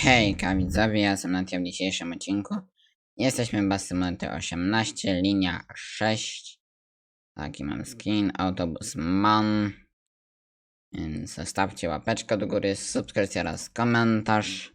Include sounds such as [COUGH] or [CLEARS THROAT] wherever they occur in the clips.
Hejka widzowie, ja jestem Natia w dzisiejszym odcinku. Jesteśmy w Bus Simulator 18, linia 6. Taki mam skin, autobus man. Więc zostawcie łapeczkę do góry, subskrypcja oraz komentarz.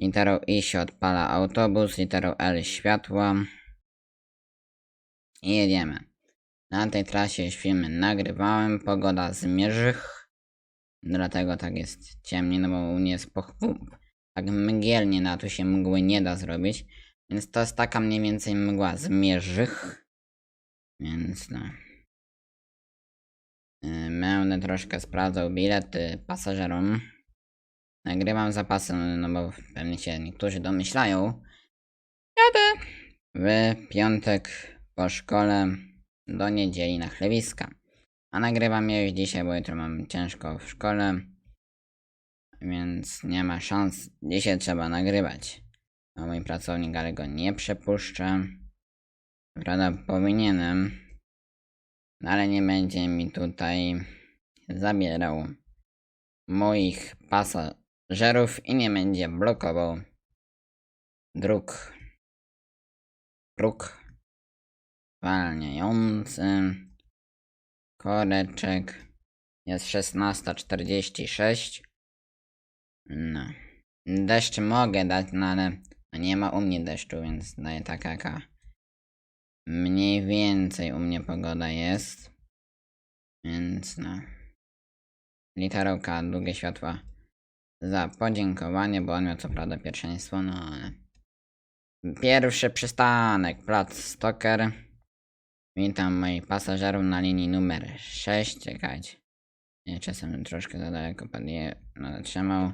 Literą I się odpala autobus, literą L światła. I jedziemy. Na tej trasie już filmy nagrywałem, pogoda zmierzch. Dlatego tak jest ciemniej, no bo u mnie jest pochmur. Tak mgielnie na tu się mgły nie da zrobić. Więc to jest taka mniej więcej mgła zmierzch. Więc no. Będę troszkę sprawdzał bilety pasażerom. Nagrywam zapasy, no bo pewnie się niektórzy domyślają. Jadę w piątek po szkole do niedzieli na chlewiska. A nagrywam je już dzisiaj, bo jutro mam ciężko w szkole. Więc nie ma szans. Dzisiaj trzeba nagrywać. A mój pracownik, ale go nie przepuszcza. Prawda, powinienem. No ale nie będzie mi tutaj zabierał moich pasażerów i nie będzie blokował dróg. Dróg zwalniający. Koreczek. Jest 16.46. No. Deszcz mogę dać, no ale nie ma u mnie deszczu, więc daję taka jaka mniej więcej u mnie pogoda jest. Więc no. Literą K, długie światła za podziękowanie, bo on miał co prawda pierwszeństwo, no ale... Pierwszy przystanek, plac Stoker. Witam moich pasażerów na linii numer 6. Czekajcie. Nie, czasem troszkę za daleko padnie. No, zatrzymał.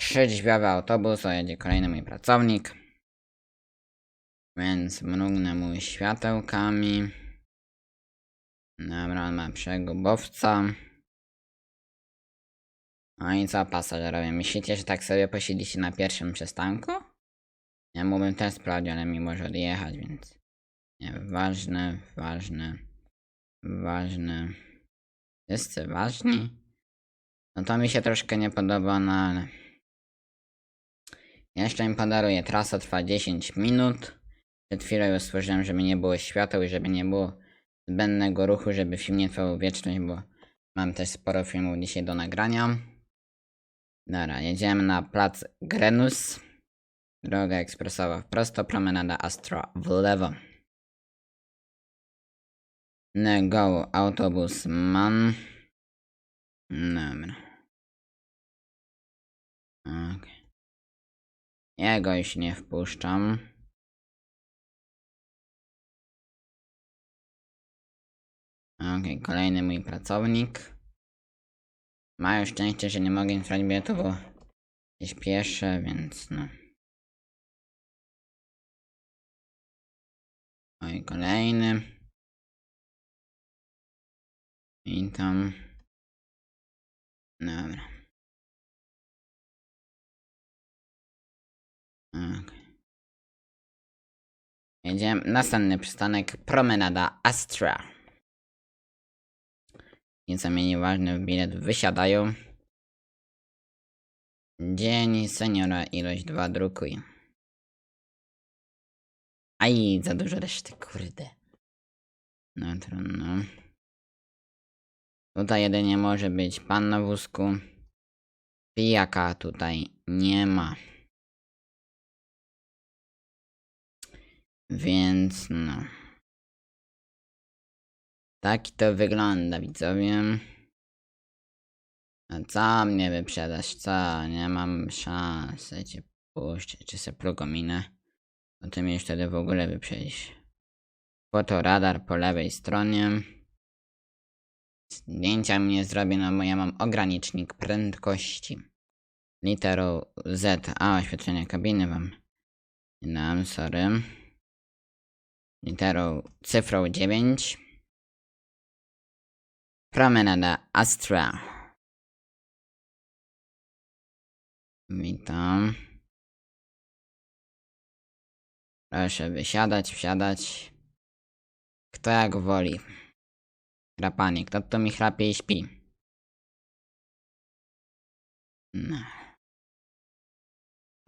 Trzydrzwiowy autobus, o jedzie kolejny mój pracownik. Więc mrugnę mu światełkami. Dobra, on ma przegubowca. No i co pasażerowie, myślicie, że tak sobie posiedzicie na pierwszym przystanku? Ja mógłbym też sprawdzić, ale mi może odjechać, więc... Ważne, ważne, ważne. Wszyscy ważni? No to mi się troszkę nie podoba, no ale... Jeszcze im podaruję. Trasa trwa 10 minut. Przed chwilą już stworzyłem, żeby nie było świateł i żeby nie było zbędnego ruchu, żeby film nie trwał wieczność, bo mam też sporo filmów dzisiaj do nagrania. Dobra, jedziemy na plac Grenus. Droga ekspresowa w prosto, promenada Astra w lewo. Go autobus man. Dobra. Okay. Jego już nie wpuszczam. Okej, kolejny mój pracownik. Mają szczęście, że nie mogę im sprawdzić biletu, bo się śpieszę, więc no. Oj, kolejny. I tam. Dobra. Okay. Jedziemy. Następny przystanek. Promenada Astra. Nieco mniej nieważne, w bilet wysiadają. Dzień seniora, ilość 2 drukuj. Aj, za dużo reszty, kurde. No trudno. Tutaj jedynie może być pan na wózku. Pijaka tutaj nie ma. Więc no. Tak to wygląda, widzowie. A co mnie wyprzedasz? Co? Nie mam szansy cię puścić, czy se plugominę. No ty mnie już wtedy w ogóle wyprzedzisz. Fotoradar po lewej stronie. Zdjęcia mi nie zrobię, no bo ja mam ogranicznik prędkości. Literą Z. A, oświetlenie kabiny wam. Nie dam, sorry. Literą cyfrą 9. Promenada Astra. Witam. Proszę wysiadać, wsiadać. Kto jak woli. Chrapanie. Kto to mi chrapie i śpi? No.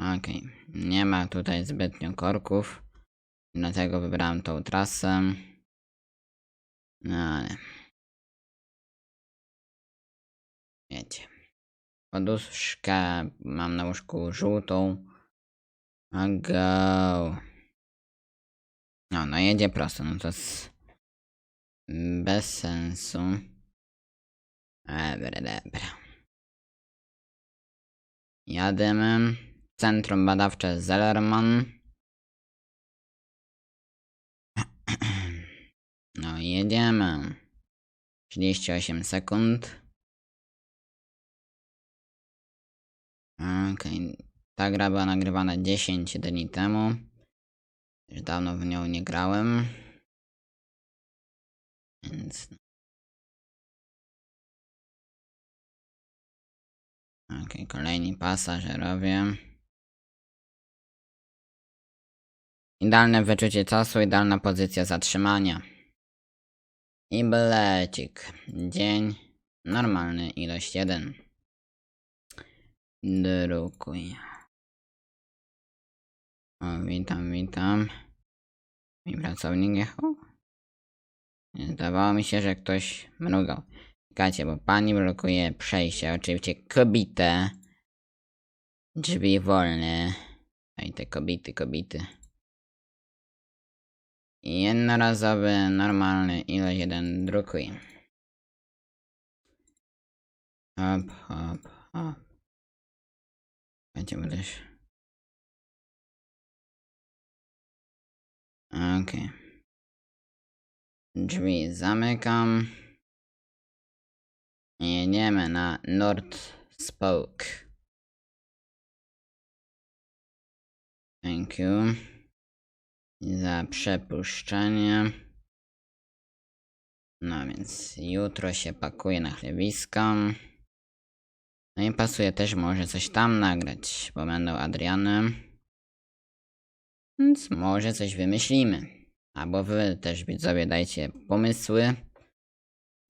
Okej, nie ma tutaj zbytnio korków, dlatego wybrałem tą trasę. No ale... Wiecie. Poduszkę mam na łóżku żółtą. A go. No, no jedzie prosto, no to jest bez sensu. Dobra, dobra. Jademy. Centrum Badawcze Zellerman. [CLEARS THROAT] No i jedziemy. 38 sekund. Okej. Ta gra była nagrywana 10 dni temu. Już dawno w nią nie grałem. Więc. Okej, kolejni pasażerowie. Idealne wyczucie czasu, idealna pozycja zatrzymania. I bilecik. Dzień. Normalny, ilość 1. Drukuj. O, witam, witam. Mi pracownik jechał? Zdawało mi się, że ktoś mrugał. Czekajcie, bo pani blokuje przejście. Oczywiście kobietę. Drzwi wolne. A i te kobiety, kobiety. Jednorazowy, normalny, ilość jeden, drukuj. Hop, hop, hop. Będziemy też. Okej. Drzwi zamykam. I Jedziemy na North Spoke. Thank you. Za przepuszczenie. No więc jutro się pakuje na chlewisko. No i pasuje też może coś tam nagrać, bo będą Adriany. Więc może coś wymyślimy. Albo wy też widzowie dajcie pomysły.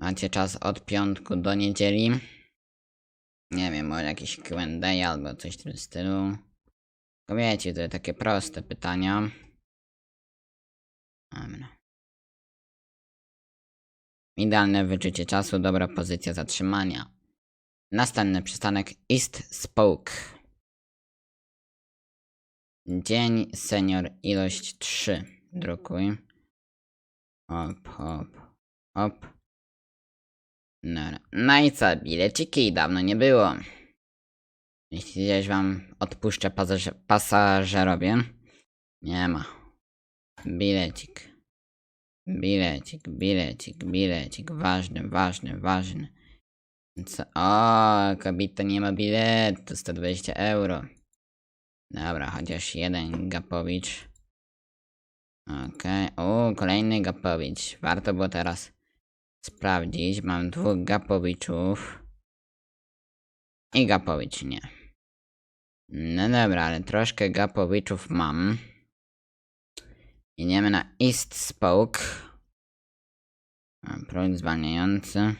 Macie czas od piątku do niedzieli. Nie wiem, może jakieś Q&A albo coś w tym stylu. Tylko wiecie, to takie proste pytania. Idealne wyczucie czasu, dobra pozycja zatrzymania. Następny przystanek East Spoke. Dzień senior, ilość 3. Drukuj. Hop, hop, hop. No, i co, bileciki dawno nie było. Jeśli gdzieś wam odpuszczę pasaż- pasażerowie, nie ma. Bilecik. Bilecik, bilecik, bilecik. Ważny, ważny, ważny. Co? O, kobieta nie ma biletu, 120 euro. Dobra, chociaż jeden Gapowicz. Okej, o, kolejny Gapowicz. Warto było teraz sprawdzić. Mam dwóch Gapowiczów. I Gapowicz nie. No dobra, ale troszkę Gapowiczów mam. Jedziemy na East Spoke. Projekt zwalniający.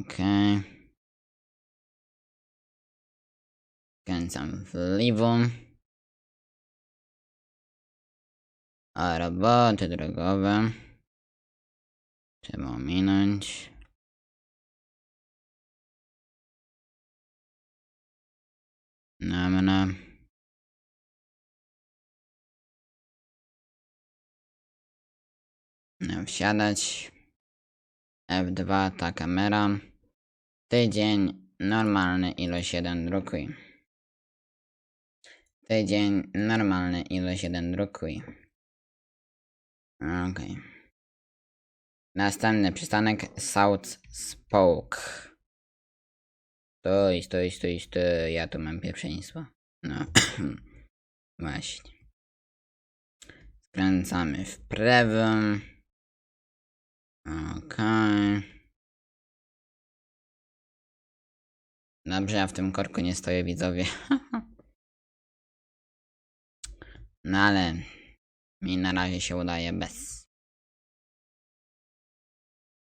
Okej. Kręcam w lewo. A roboty drogowe. Trzeba ominąć. Dobra. No, wsiadać. F2 ta kamera. Tydzień normalny ilość 1 drukuj. Tydzień normalny ilość 1 drukuj. Okej. Następny przystanek South Spoke. Stój, stój, stój, stój. Ja tu mam pierwszeństwo. No. [CLEARS THROAT] Właśnie. Skręcamy w prawo. Okej. Dobrze, ja w tym korku nie stoję, widzowie. [LAUGHS] no ale mi na razie się udaje bez.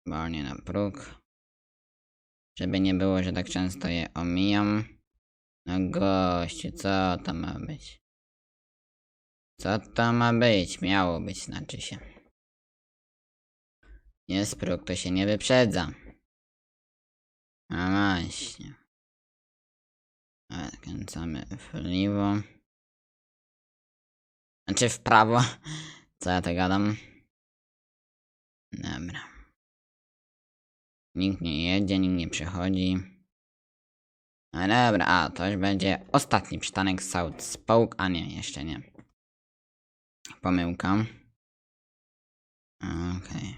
Wolnie na próg. Żeby nie było, że tak często je omijam. No gościu, co to ma być? Co to ma być? Miało być, znaczy się. Jest próg, to się nie wyprzedza. A właśnie. A, Kręcamy w lewo. Znaczy w prawo. Co ja to gadam? Dobra. Nikt nie jedzie, nikt nie przechodzi. No dobra, a to już będzie ostatni przystanek South Spoke, a nie, jeszcze nie. Pomyłka. Okej.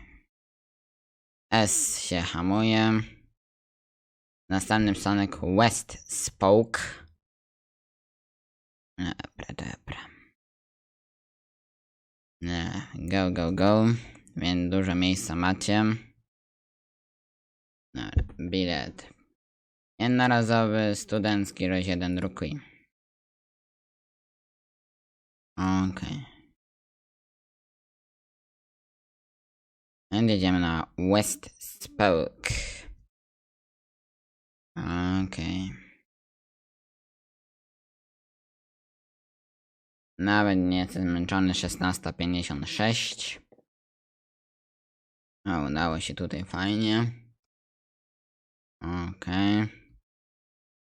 S się hamuje. Następny przystanek West Spoke. Go, go, go. Więc dużo miejsca macie. Dobra, bilet. Jednorazowy, studencki, roz jeden drukuj. Okej. Okay. Jedziemy na West Spoke. Okej. Nawet nie jestem zmęczony, 16.56. O, udało się tutaj fajnie. Okej.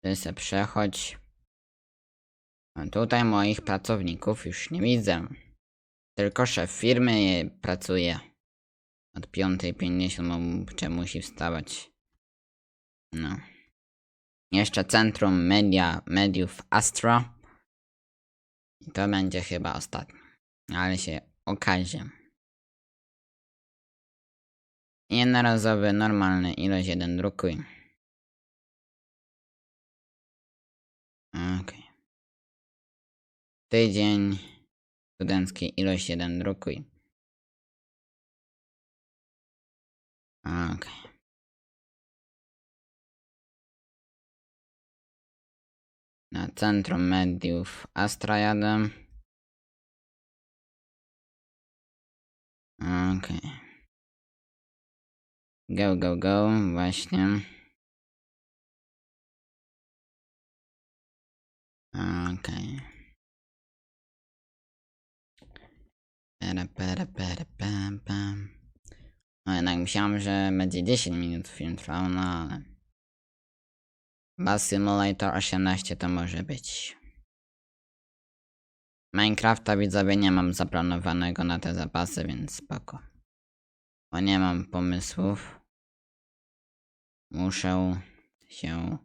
Ty se przechodź. A tutaj moich pracowników już nie widzę. Tylko szef firmy je pracuje. Od 5.50 czy musi wstawać. No. Jeszcze Centrum Media Mediów Astra. I to będzie chyba ostatni. Ale się okaże. Jednorazowy, normalny, ilość jeden drukuj. Okej. Tydzień. Studencki, ilość jeden drukuj. Okej. Na Centrum Mediów Astra. Okej. Go, go, go, właśnie. Okej. Pam. No jednak myślałem, że będzie 10 minut film trwał, no ale... Bus Simulator 18 to może być. Minecrafta widzowie nie mam zaplanowanego na te zapasy, więc spoko. Bo nie mam pomysłów. Muszę się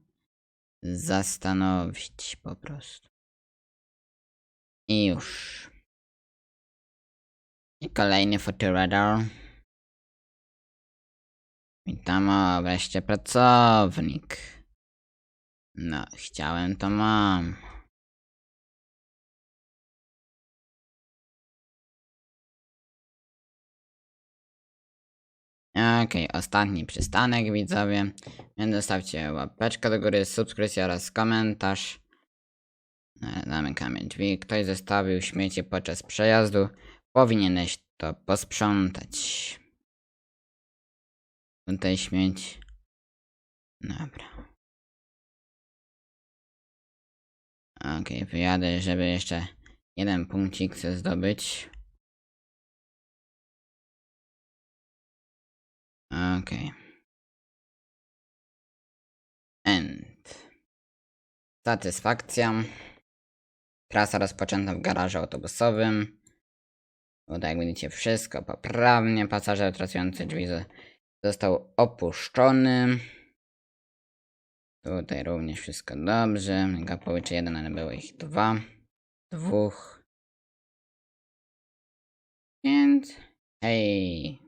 zastanowić po prostu. I już. I kolejny fotoradar. Witam, o, wreszcie pracownik. No, chciałem, to mam. Okej, ostatni przystanek widzowie. Więc zostawcie łapeczkę do góry, subskrypcję oraz komentarz. E, Zamykamy drzwi. Ktoś zostawił śmieci podczas przejazdu. Powinieneś to posprzątać. Tutaj śmieć. Dobra. Okej, wyjadę, żeby jeszcze jeden punkcik chcę zdobyć. Okej. End. Satysfakcja. Trasa rozpoczęta w garażu autobusowym. Tutaj jak widzicie wszystko poprawnie. Pasażer tracujący drzwi zo- został opuszczony. Tutaj również wszystko dobrze. Gapoły czy jeden, ale było ich dwa. Dwóch. Więc hej.